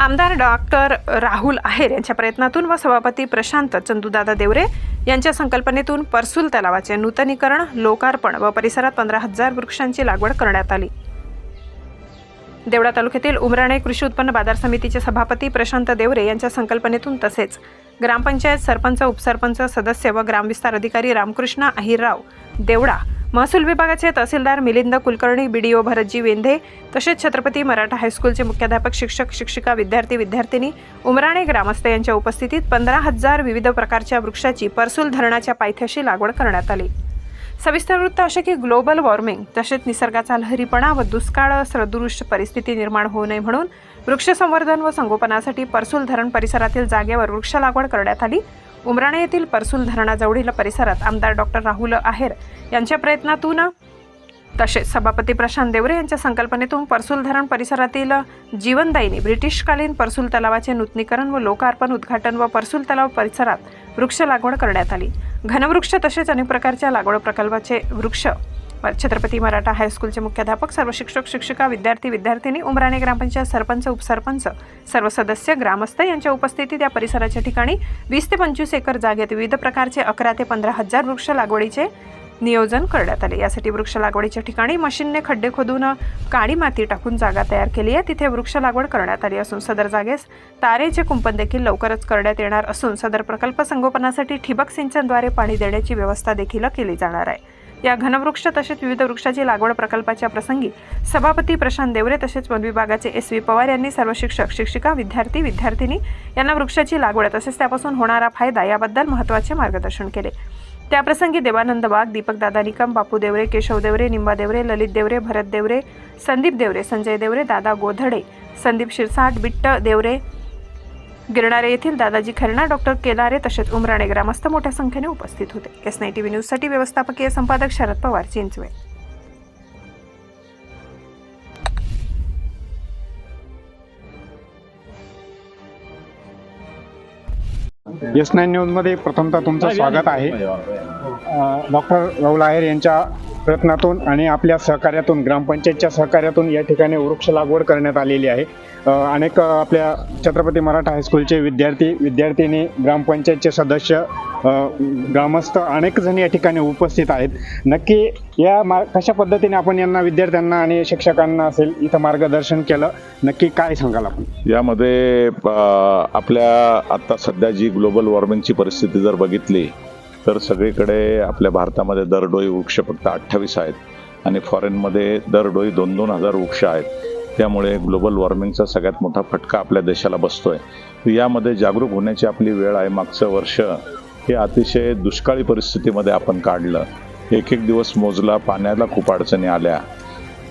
आमदार डॉक्टर राहुल आहेर यांच्या प्रयत्नातून व सभापती प्रशांत चंदूदादा देवरे यांच्या संकल्पनेतून परसूल तलावाचे नूतनीकरण लोकार्पण व परिसरात पंधरा हजार वृक्षांची लागवड करण्यात आली. देवळा तालुक्यातील उमराणे कृषी उत्पन्न बाजार समितीचे सभापती प्रशांत देवरे यांच्या संकल्पनेतून तसेच ग्रामपंचायत सरपंच उपसरपंच सदस्य व ग्रामविस्तार अधिकारी रामकृष्ण अहिरराव देवडा महसूल विभागाचे तहसीलदार मिलिंद कुलकर्णी बीडीओ भरतजी वेंधे तसेच छत्रपती मराठा हायस्कूलचे मुख्याध्यापक शिक्षक शिक्षिका विद्यार्थी विद्यार्थिनी उमराणे ग्रामस्थ यांच्या उपस्थितीत पंधरा हजार विविध प्रकारच्या वृक्षाची परसूल धरणाच्या पायथ्याशी लागवड करण्यात आली. सविस्तर वृत्त असे की ग्लोबल वॉर्मिंग तसेच निसर्गाचा लहरीपणा व दुष्काळ सदृश्य परिस्थिती निर्माण होऊ नये म्हणून वृक्ष संवर्धन व संगोपनासाठी परसूल धरण परिसरातील जागेवर वृक्ष लागवड करण्यात आली. उमराणे येथील परसूल धरणाजवळील परिसरात आमदार डॉक्टर राहुल आहेर यांच्या प्रयत्नातून तसेच सभापती प्रशांत देवरे यांच्या संकल्पनेतून परसूल धरण परिसरातील जीवनदायिनी ब्रिटिशकालीन परसूल तलावाचे नूतनीकरण व लोकार्पण उद्घाटन व परसूल तलाव परिसरात वृक्ष लागवड करण्यात आली. घनवृक्ष तसेच अनेक प्रकारच्या लागवड प्रकल्पाचे वृक्ष. छत्रपती मराठा हायस्कूलचे मुख्याध्यापक सर्व शिक्षक शिक्षिका विद्यार्थी विद्यार्थिनी उमराणे ग्रामपंचायत सरपंच उपसरपंच सर्व सदस्य ग्रामस्थ यांच्या उपस्थितीत या परिसराच्या ठिकाणी वीस ते पंचवीस एकर जागेत विविध प्रकारचे अकरा ते पंधरा हजार वृक्ष लागवडीचे नियोजन करण्यात आले. यासाठी वृक्ष लागवडीच्या ठिकाणी मशीनने खड्डे खोदून काळी माती टाकून जागा तयार केली आहे. तिथे वृक्ष लागवड करण्यात आली असून सदर जागेस तारेचे कुंपण देखील लवकरच करण्यात येणार असून सदर प्रकल्प संगोपनासाठी ठिबक सिंचनद्वारे पाणी देण्याची व्यवस्था देखील केली जाणार आहे. या घनवृक्ष तसेच विविध वृक्षाची लागवड प्रकल्पाच्या प्रसंगी सभापती प्रशांत देवरे तसेच वन विभागाचे एस व्ही पवार यांनी सर्व शिक्षक शिक्षिका विद्यार्थी विद्यार्थिनी यांना वृक्षाची लागवड तसेच त्यापासून होणारा फायदा याबद्दल महत्त्वाचे मार्गदर्शन केले. त्याप्रसंगी देवानंद वाघ दीपक दादा निकम बापू देवरे केशव देवरे निंबा देवरे ललित देवरे भरत देवरे संदीप देवरे संजय देवरे दादा गोधडे संदीप शिरसाट बिट्ट देवरे गिरणारे येथील दादाजी खरणा डॉक्टर केलारे तसेच उमराणे ग्रामस्थ मोठ्या संख्येने उपस्थित होते. एस नाईन टी व्ही न्यूजसाठी व्यवस्थापकीय संपादक शरद पवार चिंचवे. एस नाईन न्यूजमध्ये प्रथमतः तुमचं स्वागत आहे. अ, डॉक्टर राहुल आहेर यांच्या प्रयत्नातून आणि आपल्या सहकार्यातून ग्रामपंचायतच्या सहकार्यातून या ठिकाणी वृक्ष लागवड करण्यात आलेली आहे. अनेक आपल्या छत्रपती मराठा हायस्कूलचे विद्यार्थी विद्यार्थिनी ग्रामपंचायतचे सदस्य ग्रामस्थ अनेक जण या ठिकाणी उपस्थित आहेत. नक्की या मा कशा पद्धतीने आपण यांना विद्यार्थ्यांना आणि शिक्षकांना असेल इथं मार्गदर्शन केलं? नक्की काय सांगाल आपण? यामध्ये आपल्या आत्ता सध्या जी ग्लोबल वॉर्मिंगची परिस्थिती जर बघितली तर सगळीकडे आपल्या भारतामध्ये दरडोई वृक्ष फक्त अठ्ठावीस आहेत आणि फॉरेनमध्ये दरडोई दोन दोन हजार वृक्ष आहेत. त्यामुळे ग्लोबल वॉर्मिंगचा सगळ्यात मोठा फटका आपल्या देशाला बसतोय. यामध्ये जागरूक होण्याची आपली वेळ आहे. मागचं वर्ष हे अतिशय दुष्काळी परिस्थितीमध्ये आपण काढलं. एक एक दिवस मोजला पाण्याला खूप अडचणी आल्या.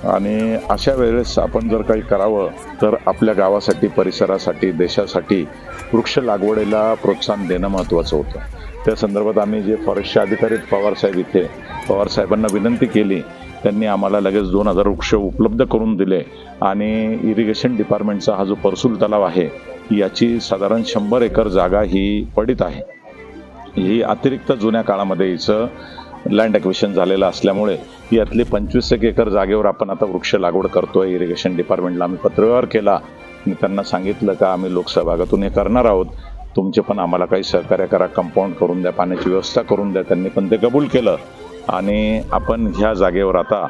आणि अशा वेळेस आपण जर काही करावं तर आपल्या गावासाठी परिसरासाठी देशासाठी वृक्ष लागवडीला प्रोत्साहन देणं महत्त्वाचं होतं. त्या संदर्भात आम्ही जे फॉरेस्टचे अधिकारी पवारसाहेब इथे पवारसाहेबांना विनंती केली. त्यांनी आम्हाला लगेच दोन हजार वृक्ष उपलब्ध करून दिले आणि इरिगेशन डिपार्टमेंटचा हा जो परसूल तलाव आहे याची साधारण शंभर एकर जागा ही पडित आहे. ही अतिरिक्त जुन्या काळामध्ये हिचं लँड ॲक्विशन झालेलं असल्यामुळे यातली पंचवीस एक एकर जागेवर आपण आता वृक्ष लागवड करतोय. इरिगेशन डिपार्टमेंटला आम्ही पत्रव्यवहार केला. आणि त्यांना सांगितलं का आम्ही लोकसहभागातून हे करणार आहोत. तुमचे पण आम्हाला काही सहकार्य करा. कंपाऊंड करून द्या पाण्याची व्यवस्था करून द्या. त्यांनी पण ते कबूल केलं. आणि आपण ह्या जागेवर आता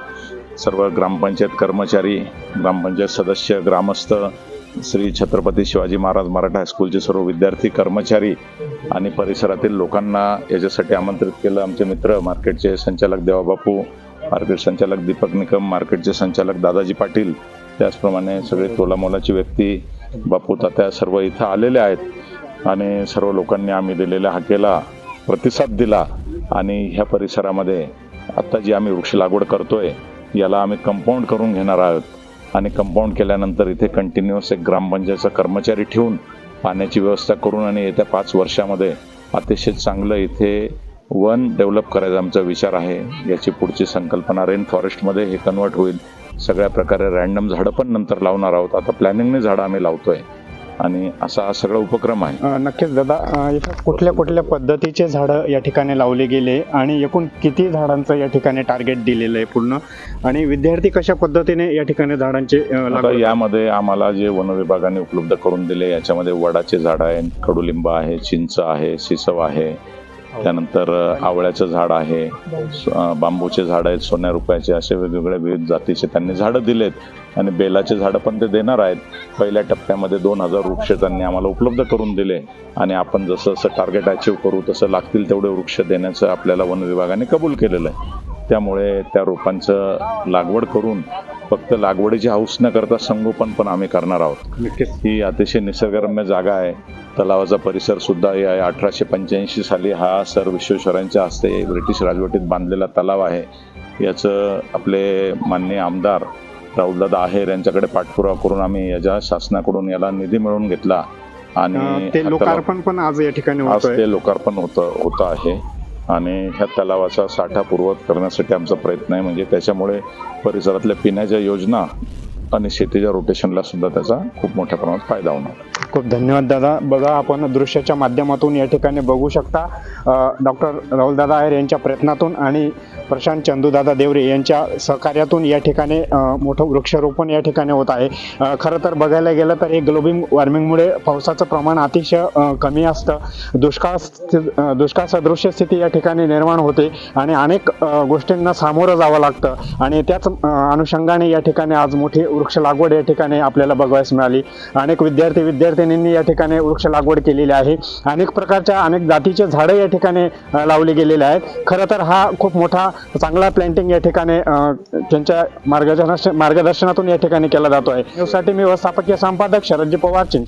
सर्व ग्रामपंचायत कर्मचारी ग्रामपंचायत सदस्य ग्रामस्थ श्री छत्रपती शिवाजी महाराज मराठा हायस्कूलचे सर्व विद्यार्थी कर्मचारी आणि परिसरातील लोकांना याच्यासाठी आमंत्रित केलं. आमचे मित्र मार्केटचे संचालक देवाबापू मार्केट संचालक दीपक निकम मार्केटचे संचालक दादाजी पाटील त्याचप्रमाणे सगळे तोलामोलाची व्यक्ती बापू तात्या सर्व इथं आलेले आहेत. आणि सर्व लोकांनी आम्ही दिलेल्या हाकेला प्रतिसाद दिला. आणि ह्या परिसरामध्ये आत्ता जी आम्ही वृक्ष लागवड करतोय याला आम्ही कंपाऊंड करून घेणार आहोत. आणि कंपाऊंड केल्यानंतर इथे कंटिन्युअस एक ग्रामपंचायतचा कर्मचारी ठेवून पाण्याची व्यवस्था करून आणि येत्या पाच वर्षामध्ये अतिशय चांगलं इथे वन डेव्हलप करायचा आमचा विचार आहे. याची पुढची संकल्पना रेन फॉरेस्टमध्ये हे कन्वर्ट होईल. सगळ्या प्रकारे रॅन्डम झाडं पण नंतर लावणार आहोत. आता प्लॅनिंगने झाडं आम्ही लावतोय. आणि असा हा सगळा उपक्रम आहे. अ, नक्कीच दादा अ, इथं कुठल्या कुठल्या पद्धतीचे झाडं या ठिकाणी लावले गेले आणि एकूण किती झाडांचं या ठिकाणी टार्गेट दिलेलं आहे पूर्ण? आणि विद्यार्थी कशा पद्धतीने या ठिकाणी झाडांचे अ, आता लागवड यामध्ये आम्हाला जे वन विभागाने उपलब्ध करून दिले याच्यामध्ये वडाचे झाड आहे कडुलिंब आहे चिंच आहे सिसव आहे हो. त्यानंतर आवळ्याचं झाड आहे बांबूचे झाड आहेत सोन्या रुपयाचे असे वेगवेगळ्या विविध जातीचे त्यांनी झाडं दिलेत आणि बेलाचे झाडं पण ते देणार आहेत. पहिल्या टप्प्यामध्ये दोन हजार वृक्ष त्यांनी आम्हाला उपलब्ध करून दिले आणि आपण जसं जसं टार्गेट अचीव करू तसं लागतील तेवढे वृक्ष देण्याचं आपल्याला वन विभागाने कबूल केलेलं आहे. त्यामुळे त्या रोपांचं लागवड करून फक्त लागवडीची हौस न करता संगोपन पण आम्ही करणार आहोत. नक्कीच. ही अतिशय निसर्गरम्य जागा आहे. तलावाचा परिसर सुद्धा आहे अठराशे पंच्याऐंशी साली हा सर विश्वेश्वरांच्या हस्ते ब्रिटिश राजवटीत बांधलेला तलाव आहे. याचं आपले माननीय आमदार राहुलदादा आहेर यांच्याकडे पाठपुरावा करून आम्ही याच्या शासनाकडून याला निधी मिळवून घेतला. आणि ते लोकार्पण पण आज या ठिकाणी आज ते लोकार्पण होतं होतं आहे. आणि ह्या तलावाचा साठा पूर्वत करण्यासाठी आमचा प्रयत्न आहे. म्हणजे त्याच्यामुळे परिसरातल्या पिण्याच्या योजना आणि शेतीच्या रोटेशनला सुद्धा त्याचा खूप मोठ्या प्रमाणात फायदा होणार. खूप धन्यवाद दादा. बघा आपण दृश्याच्या माध्यमातून या ठिकाणी बघू शकता डॉक्टर राहुलदादा आहेर यांच्या प्रयत्नातून आणि प्रशांत चंदूदादा देवरे यांच्या सहकार्यातून या ठिकाणी मोठं वृक्षारोपण या ठिकाणी होत आहे. खरं तर बघायला गेलं तर हे ग्लोबिंग वॉर्मिंगमुळे पावसाचं प्रमाण अतिशय कमी असतं. दुष्काळ दुष्काळ सदृश्य स्थिती या ठिकाणी निर्माण होते आणि अनेक गोष्टींना सामोरं जावं लागतं आणि त्याच अनुषंगाने या ठिकाणी आज मोठी वृक्ष लागवड या ठिकाणी आपल्याला बघायला मिळाली. अनेक विद्यार्थी विद्यार्थी संघटनेने या ठिकाणी वृक्ष लागवड केलेली आहे. अनेक प्रकारच्या अनेक जातीचे झाडं या ठिकाणी लावले गेलेले आहेत. खरं तर हा खूप मोठा चांगला प्लॅन्टिंग या ठिकाणी त्यांच्या मार्गदर्शन मार्गदर्शनातून या ठिकाणी केला जातो आहे यासाठी मी व्यवस्थापकीय संपादक शरदजी पवार चिंच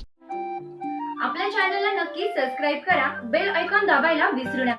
आपल्या चॅनलला नक्की सबस्क्राईब करा. बेल ऐकॉन दाबायला विसरू नका.